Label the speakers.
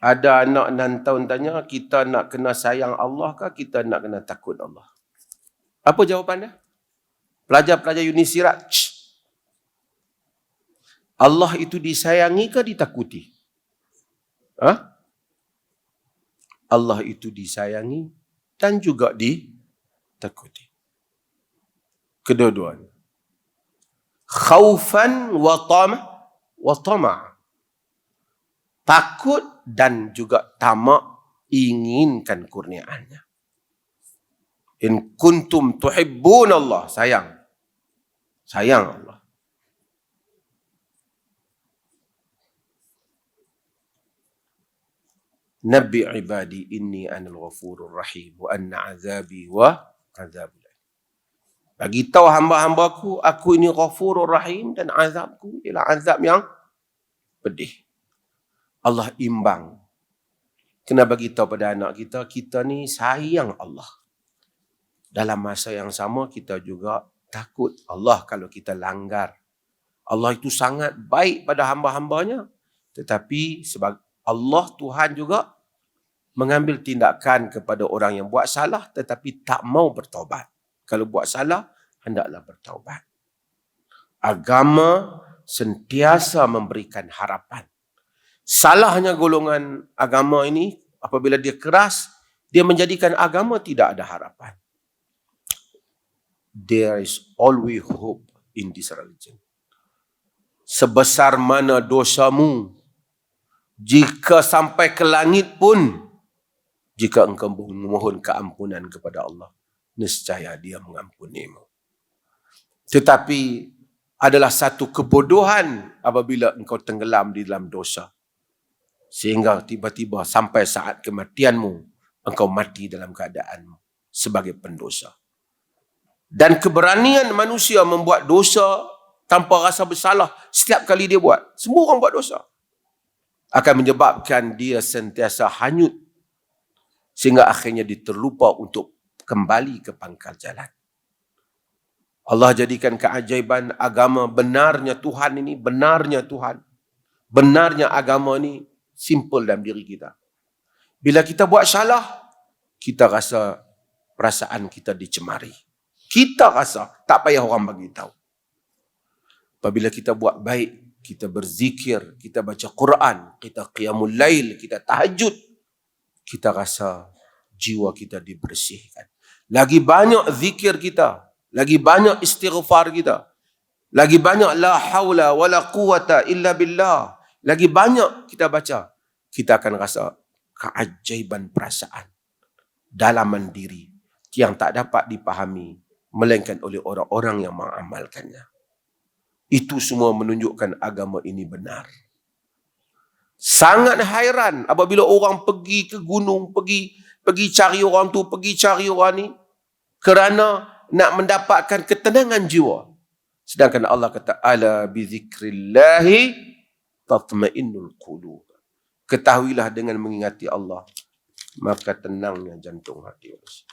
Speaker 1: Ada anak enam tahun tanya, kita nak kena sayang Allah ke kita nak kena takut Allah? Apa jawapan dia? Pelajar-pelajar Unisirat. Allah itu disayangi ke ditakuti? Ha? Allah itu disayangi dan juga ditakuti. Kedua-duanya. Khaufan wa tama wa tama. Takut dan juga tamak inginkan kurniaannya. In kuntum tuhibbun Allah. Sayang. Sayang Allah. Nabi ibadi inni anil ghafurur rahim wa anna azabi wa azabul bagi tahu hamba-hambaku aku ini ghafurur rahim dan azabku ialah azab yang pedih. Allah imbang. Kena bagi tahu pada anak kita kita ni sayang Allah. Dalam masa yang sama kita juga takut Allah kalau kita langgar. Allah itu sangat baik pada hamba-hambanya. Tetapi sebab Allah Tuhan juga mengambil tindakan kepada orang yang buat salah tetapi tak mau bertobat. Kalau buat salah, hendaklah bertaubat. Agama sentiasa memberikan harapan. Salahnya golongan agama ini, apabila dia keras, dia menjadikan agama tidak ada harapan. There is always hope in this religion. Sebesar mana dosamu, jika sampai ke langit pun, jika engkau memohon keampunan kepada Allah, nescaya dia mengampunimu. Tetapi adalah satu kebodohan apabila engkau tenggelam di dalam dosa. Sehingga tiba-tiba sampai saat kematianmu, engkau mati dalam keadaan sebagai pendosa. Dan keberanian manusia membuat dosa tanpa rasa bersalah setiap kali dia buat. Semua orang buat dosa. Akan menyebabkan dia sentiasa hanyut sehingga akhirnya diterlupa untuk kembali ke pangkal jalan. Allah jadikan keajaiban agama benarnya Tuhan ini, benarnya Tuhan. Benarnya agama ini simple dalam diri kita. Bila kita buat salah, kita rasa perasaan kita dicemari. Kita rasa tak payah orang bagi tahu. Apabila kita buat baik, kita berzikir, kita baca Quran, kita qiyamul lail, kita tahajud, kita rasa jiwa kita dibersihkan. Lagi banyak zikir kita, lagi banyak istighfar kita, lagi banyak la haula wala quwata illa billah, lagi banyak kita baca, kita akan rasa keajaiban perasaan dalam mandiri yang tak dapat dipahami melainkan oleh orang-orang yang mengamalkannya. Itu semua menunjukkan agama ini benar. Sangat hairan apabila orang pergi ke gunung, pergi pergi cari orang tu, pergi cari orang ni kerana nak mendapatkan ketenangan jiwa. Sedangkan Allah kata ala bi zikrillahi tatmainnul qulub. Ketahuilah dengan mengingati Allah maka tenangnya jantung hati manusia.